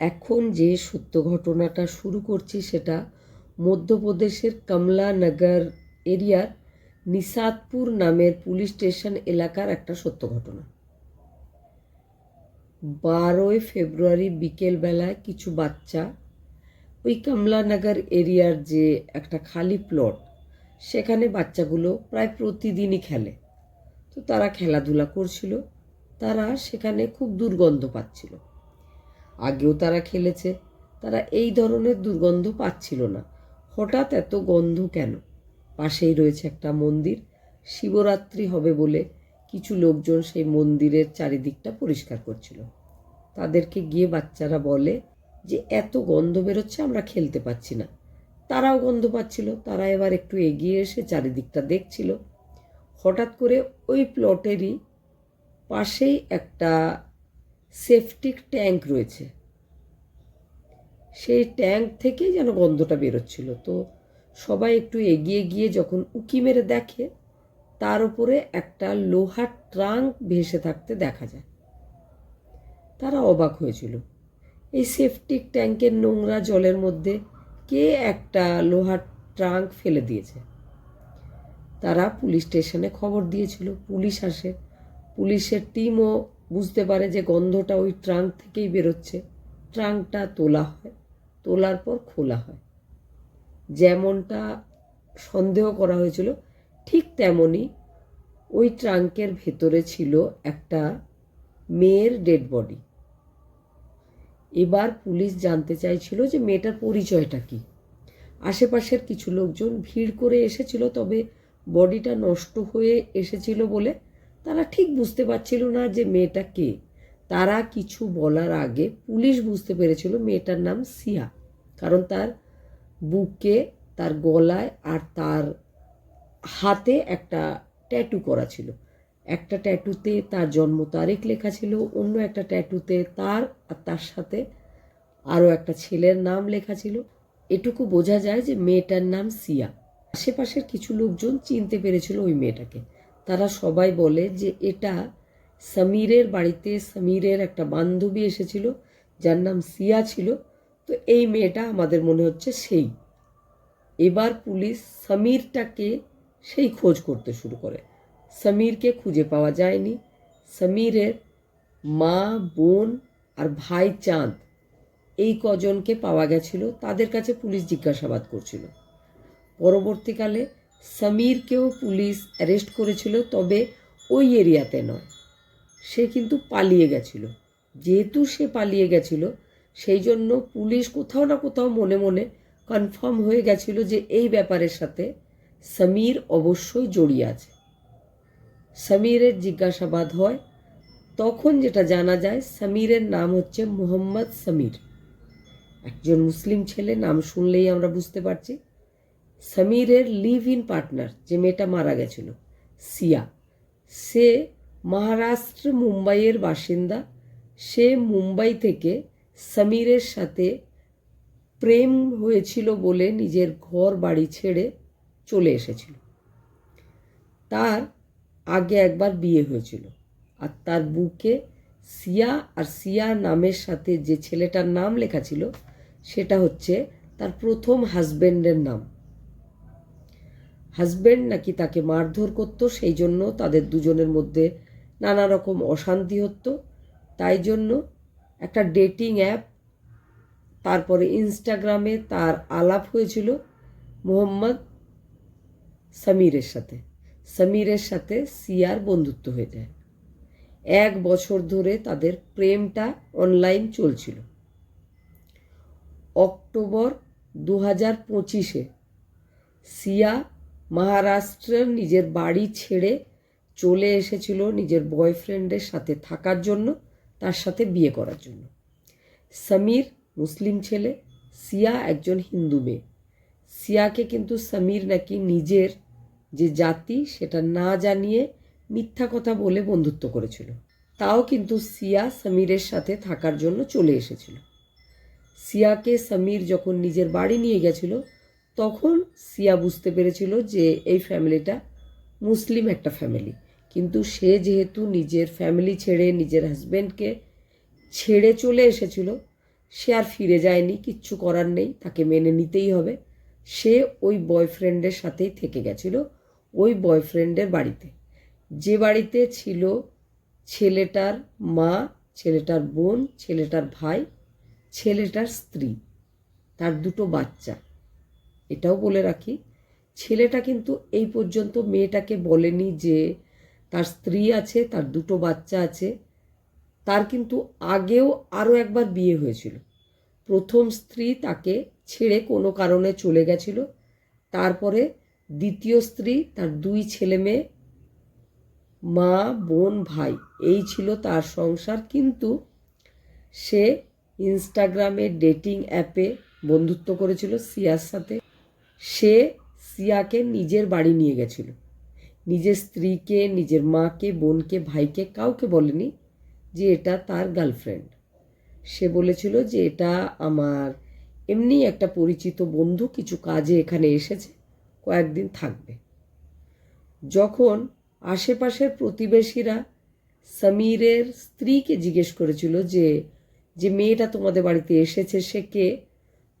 এখন যে সত্য ঘটনাটা শুরু করছি সেটা মধ্যপ্রদেশের কমলানগর এরিয়ার নিসাদপুর নামের পুলিশ স্টেশন এলাকার একটা সত্য ঘটনা। বারোই ফেব্রুয়ারি বিকেলবেলায় কিছু বাচ্চা ওই কমলানগর এরিয়ার যে একটা খালি প্লট, সেখানে বাচ্চাগুলো প্রায় প্রতিদিনই খেলে। তো তারা খেলাধুলা করছিল, তারা সেখানে খুব দুর্গন্ধ পাচ্ছিল। আগেও তারা খেলেছে, তারা এই ধরনের দুর্গন্ধ পাচ্ছিল না। হঠাৎ এত গন্ধ কেন? পাশেই রয়েছে একটা মন্দির, শিবরাত্রি হবে বলে কিছু লোকজন সেই মন্দিরের চারিদিকটা পরিষ্কার করছিল। তাদেরকে গিয়ে বাচ্চারা বলে যে, এত গন্ধ বেরোচ্ছে, আমরা খেলতে পাচ্ছি না। তারাও গন্ধ পাচ্ছিল, তারা এবার একটু এগিয়ে এসে চারিদিকটা দেখছিল। হঠাৎ করে ওই প্লটেরই পাশেই একটা সেফটিক ট্যাঙ্ক রয়েছে। সেই ট্যাঙ্ক থেকেই যেন গন্ধটা বেরোচ্ছিল। তো সবাই একটু এগিয়ে গিয়ে যখন উকি মেরে দেখে, তার উপরে একটা লোহার ট্রাঙ্ক ভেসে থাকতে দেখা যায়। তারা অবাক হয়েছিল। এই সেফটিক ট্যাঙ্কের নোংরা জলের মধ্যে কে একটা লোহার ট্রাঙ্ক ফেলে দিয়েছে? তারা পুলিশ স্টেশনে খবর দিয়েছিল। পুলিশ আসে। পুলিশের টিমও বুঝতে পারে যে গন্ধটা ওই ট্রাঙ্ক থেকেই বেরোচ্ছে। ট্রাঙ্কটা তোলা হয়, তোলার পর খোলা হয়। যেমনটা সন্দেহ করা হয়েছিল, ঠিক তেমনই ওই ট্রাঙ্কের ভেতরে ছিল একটা মেয়ের ডেড বডি এবার পুলিশ জানতে চাইছিল যে মেয়েটার পরিচয়টা কি। আশেপাশের কিছু লোকজন ভিড় করে এসেছিল, তবে বডিটা নষ্ট হয়ে এসেছিল বলে তারা ঠিক বুঝতে পারছিল না যে মেয়েটা কে। তারা কিছু বলার আগে পুলিশ বুঝতে পেরেছিল মেয়েটার নাম সিয়া, কারণ তার বুকে, তার গলায় আর তার হাতে একটা ট্যাটু করা ছিল। একটা ট্যাটুতে তার জন্ম তারিখ লেখা ছিল, অন্য একটা ট্যাটুতে তার আর তার সাথে আরও একটা ছেলের নাম লেখা ছিল। এটুকু বোঝা যায় যে মেয়েটার নাম সিয়া। আশেপাশের কিছু লোকজন চিনতে পেরেছিল ওই মেয়েটাকে। তারা সবাই বলে যে এটা সমীরের বাড়িতে সমীরের একটা বান্ধবী এসেছিল, যার নাম সিয়া ছিল। তো এই মেয়েটা আমাদের মনে হচ্ছে সেই। এবার পুলিশ সমীরটাকে সেই খোঁজ করতে শুরু করে। সমীরকে খুঁজে পাওয়া যায়নি। সমীরের মা, বোন আর ভাই চাঁদ এই কজনকে পাওয়া গেছিল। তাদের কাছে পুলিশ জিজ্ঞাসাবাদ করছিল। পরবর্তীকালে সমীরকেও পুলিশ অ্যারেস্ট করেছিল, তবে ওই এরিয়াতে নয়। সে কিন্তু পালিয়ে গেছিল। যেহেতু সে পালিয়ে গেছিল, সেই জন্য পুলিশ কোথাও না কোথাও মনে মনে কনফার্ম হয়ে গেছিল যে এই ব্যাপারের সাথে সমীর অবশ্যই জড়িয়ে আছে। সমীরের জিজ্ঞাসাবাদ হয়, তখন যেটা জানা যায়, সমীরের নাম হচ্ছে মোহাম্মদ সমীর। একজন মুসলিম ছেলে, নাম শুনলেই আমরা বুঝতে পারছি। সমীরের লিভ ইন পার্টনার যে মেয়েটা মারা গেছিল সিয়া সে মহারাষ্ট্র মুম্বাইয়ের বাসিন্দা। সে মুম্বাই থেকে সমীরের সাথে প্রেম হয়েছিল বলে নিজের ঘর বাড়ি ছেড়ে চলে এসেছিল। তার আগে একবার বিয়ে হয়েছিল। আর তার বুকে সিয়া আর সিয়া নামের সাথে যে ছেলেটার নাম লেখা ছিল, সেটা হচ্ছে তার প্রথম হাজব্যান্ডের নাম। হাজব্যান্ড নাকি তাকে মারধর করতো, সেই জন্য তাদের দুজনের মধ্যে নানা রকম অশান্তি হতো। তাই জন্য একটা ডেটিং অ্যাপ তারপরে ইনস্টাগ্রামে তার আলাপ হয়েছিল মোহাম্মদ সমীরের সাথে। সমীরের সাথে সিয়ার বন্ধুত্ব হয়ে যায়। এক বছর ধরে তাদের প্রেমটা অনলাইন চলছিল। অক্টোবর দু হাজার পঁচিশে সিয়া মহারাষ্ট্রের নিজের বাড়ি ছেড়ে চলে এসেছিল নিজের বয়ফ্রেন্ডের সাথে থাকার জন্য, তার সাথে বিয়ে করার জন্য। সমীর মুসলিম ছেলে, সিয়া একজন হিন্দু মেয়ে। সিয়াকে কিন্তু সমীর নাকি নিজের যে জাতি, সেটা না জানিয়ে মিথ্যা কথা বলে বন্ধুত্ব করেছিল। তাও কিন্তু সিয়া সমীরের সাথে থাকার জন্য চলে এসেছিল। সিয়াকে সমীর যখন নিজের বাড়ি নিয়ে গেছিল তখন সিয়া বুঝতে পেরেছিল যে এই ফ্যামিলিটা মুসলিম একটা ফ্যামিলি। কিন্তু সে যেহেতু নিজের ফ্যামিলি ছেড়ে নিজের হাজব্যান্ডকে ছেড়ে চলে এসেছিল, সে আর ফিরে যায়নি, কিচ্ছু করার নেই, তাকে মেনে নিতেই হবে। সে ওই বয়ফ্রেন্ডের সাথেই থেকে গেছিল, ওই বয়ফ্রেন্ডের বাড়িতে। যে বাড়িতে ছিল ছেলেটার মা, ছেলেটার বোন, ছেলেটার ভাই, ছেলেটার স্ত্রী, তার দুটো বাচ্চা। এটাও বলে রাখি, ছেলেটা কিন্তু এই পর্যন্ত মেয়েটাকে বলেনি যে তার স্ত্রী আছে, তার দুটো বাচ্চা আছে, তার কিন্তু আগেও আরও একবার বিয়ে হয়েছিল। প্রথম স্ত্রী তাকে ছেড়ে কোনো কারণে চলে গেছিল, তারপরে দ্বিতীয় স্ত্রী তার দুই ছেলে মেয়ে, মা, বোন, ভাই, এই ছিল তার সংসার। কিন্তু সে ইনস্টাগ্রামে ডেটিং অ্যাপে বন্ধুত্ব করেছিল সিয়ার সাথে। সে সিয়াকে নিজের বাড়ি নিয়ে গেছিল। নিজের স্ত্রীকে, নিজের মাকে, বোনকে, ভাইকে কাউকে বলেনি যে এটা তার গার্লফ্রেন্ড। সে বলেছিল যে এটা আমার এমনি একটা পরিচিত বন্ধু কিছু কাজে এখানে এসেছে, কয়েকদিন থাকবে। যখন আশেপাশের প্রতিবেশীরা সমীরের স্ত্রীকে জিজ্ঞেস করেছিল যে যে মেয়েটা তোমাদের বাড়িতে এসেছে, সে কে?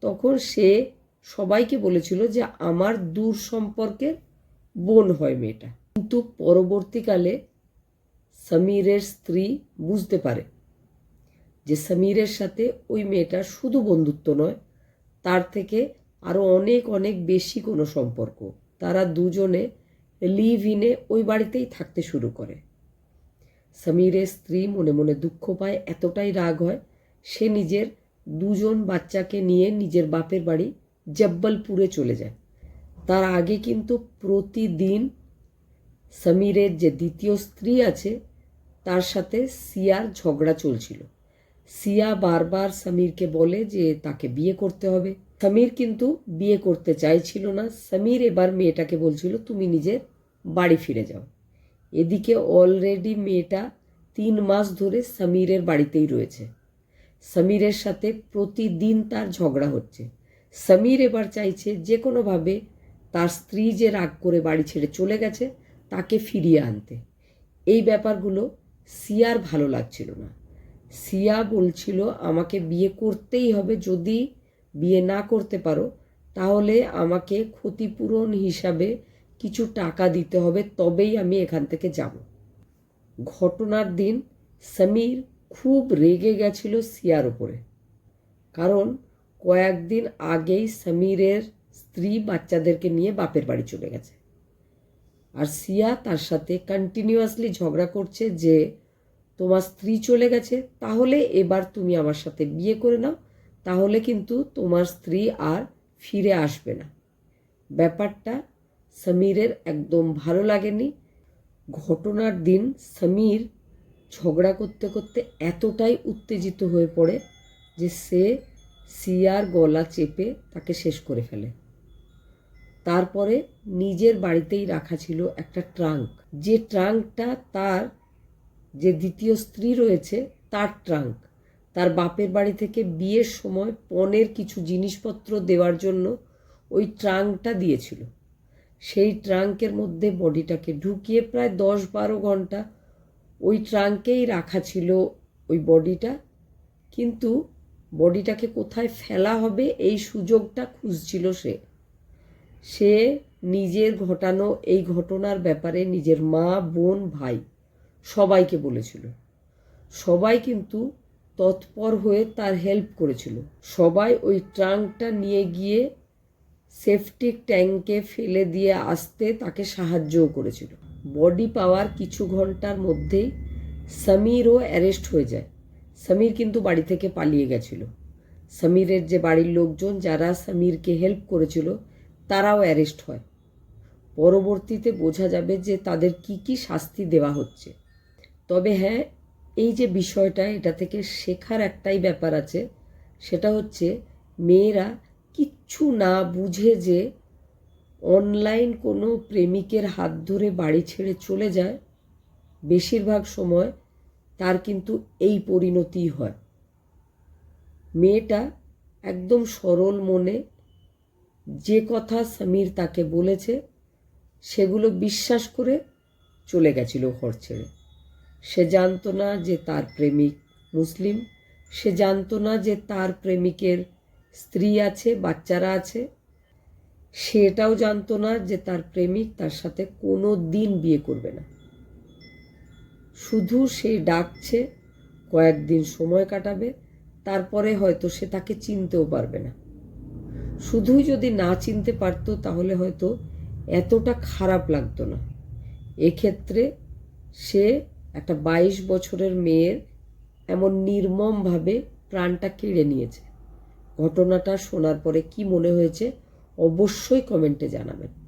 তখন সে সবাইকে বলেছিল যে আমার দূর সম্পর্কের বোন হয় মেয়েটা। কিন্তু পরবর্তীকালে সমীরের স্ত্রী বুঝতে পারে যে সমীরের সাথে ওই মেয়েটার শুধু বন্ধুত্ব নয়, তার থেকে আরও অনেক অনেক বেশি কোনো সম্পর্ক। তারা দুজনে লিভ ইনে ওই বাড়িতেই থাকতে শুরু করে। সমীরের স্ত্রী মনে মনে দুঃখ পায়, এতটাই রাগ হয়, সে নিজের দুজন বাচ্চাকে নিয়ে নিজের বাপের বাড়ি জব্বলপুরে চলে যায় তার আগে কিন্তু প্রতিদিন সমীরের যে দ্বিতীয় স্ত্রী আছে তার সাথে সিয়ার ঝগড়া চলছিল সিয়া বারবার সমীরকে বলে যে তাকে বিয়ে করতে হবে সমীর কিন্তু বিয়ে করতে চাইছিল না সমীর এবার মেয়েটাকে বলছিল, তুমি নিজের বাড়ি ফিরে যাও। এদিকে অলরেডি মেয়েটা তিন মাস ধরে সমীরের বাড়িতেই রয়েছে। সমীরের সাথে প্রতিদিন তার ঝগড়া হচ্ছে। সমীর এবার চাইছে যে কোনোভাবে তার স্ত্রী যে রাগ করে বাড়ি ছেড়ে চলে গেছে, তাকে ফিরিয়ে আনতে। এই ব্যাপারগুলো সিয়ার ভালো লাগছিল না। সিয়া বলছিল, আমাকে বিয়ে করতেই হবে, যদি বিয়ে না করতে পারো, তাহলে আমাকে ক্ষতিপূরণ হিসাবে কিছু টাকা দিতে হবে, তবেই আমি এখান থেকে যাব। ঘটনার দিন সমীর খুব রেগে গেছিল সিয়ার ওপরে কারণ কয়েকদিন আগেই সমীরের স্ত্রী বাচ্চাদেরকে নিয়ে বাপের বাড়ি চলে গেছে। আর সিয়া তার সাথে কন্টিনিউয়াসলি ঝগড়া করছে যে, তোমার স্ত্রী চলে গেছে, তাহলে এবার তুমি আমার সাথে বিয়ে করে নাও, তাহলে কিন্তু তোমার স্ত্রী আর ফিরে আসবে না। ব্যাপারটা সমীরের একদম ভালো লাগেনি। ঘটনার দিন সমীর ঝগড়া করতে করতে এতটাই উত্তেজিত হয়ে পড়ে যে সে সিয়ার গলা চেপে তাকে শেষ করে ফেলে। তারপরে নিজের বাড়িতেই রাখা ছিল একটা ট্রাঙ্ক। যে ট্রাঙ্কটা তার, যে দ্বিতীয় স্ত্রী রয়েছে, তার ট্রাঙ্ক। তার বাপের বাড়ি থেকে বিয়ের সময় পণের কিছু জিনিসপত্র দেওয়ার জন্য ওই ট্রাঙ্কটা দিয়েছিল। সেই ট্রাঙ্কের মধ্যে বডিটাকে ঢুকিয়ে প্রায় দশ বারো ঘণ্টা ওই ট্রাঙ্কেই রাখা ছিল ওই বডিটা। কিন্তু বডিটাকে কোথায় ফেলা হবে, এই সুযোগটা খুঁজছিল সে। সে নিজের ঘটানো এই ঘটনার ব্যাপারে নিজের মা, বোন, ভাই সবাইকে বলেছিল। সবাই কিন্তু তৎপর হয়ে তার হেল্প করেছিল। সবাই ওই ট্রাঙ্কটা নিয়ে গিয়ে সেফটিক ট্যাঙ্কে ফেলে দিয়ে আসতে তাকে সাহায্যও করেছিল। বডি পাওয়ার কিছু ঘণ্টার মধ্যেই সমীরও অ্যারেস্ট হয়ে যায়। সমীর কিন্তু বাড়ি থেকে পালিয়ে গেছিল। সমীরের যে বাড়ির লোকজন যারা সমীরকে হেল্প করেছিল, তারাও অ্যারেস্ট হয়। পরবর্তীতে বোঝা যাবে যে তাদের কি কি শাস্তি দেওয়া হচ্ছে। তবে হ্যাঁ এই যে বিষয়টা, এটা থেকে শেখার একটাই ব্যাপার আছে, সেটা হচ্ছে মেয়েরা কিচ্ছু না বুঝে যে অনলাইন কোনো প্রেমিকের হাত ধরে বাড়ি ছেড়ে চলে যায়, বেশিরভাগ সময় তার কিন্তু এই পরিণতি হয়। মেয়েটা একদম সরল মনে যে কথা সমীর তাকে বলেছে, সেগুলো বিশ্বাস করে চলে গেছিল ঘর ছেড়ে। সে জানতো না যে তার প্রেমিক মুসলিম, সে জানতো না যে তার প্রেমিকের স্ত্রী আছে, বাচ্চারা আছে। সে এটাও জানতো না যে তার প্রেমিক তার সাথে কোনো দিন বিয়ে করবে না। শুধু সে ডাকছে, কয়েকদিন সময় কাটাবে, তারপরে হয়তো সে তাকে চিনতেও পারবে না। শুধুই যদি না চিনতে পারতো, তাহলে হয়তো এতটা খারাপ লাগতো না। এক্ষেত্রে সে একটা বাইশ বছরের মেয়ের এমন নির্মমভাবে প্রাণটা কেড়ে নিয়েছে। ঘটনাটা শোনার পরে কি মনে হয়েছে, অবশ্যই কমেন্টে জানাবেন।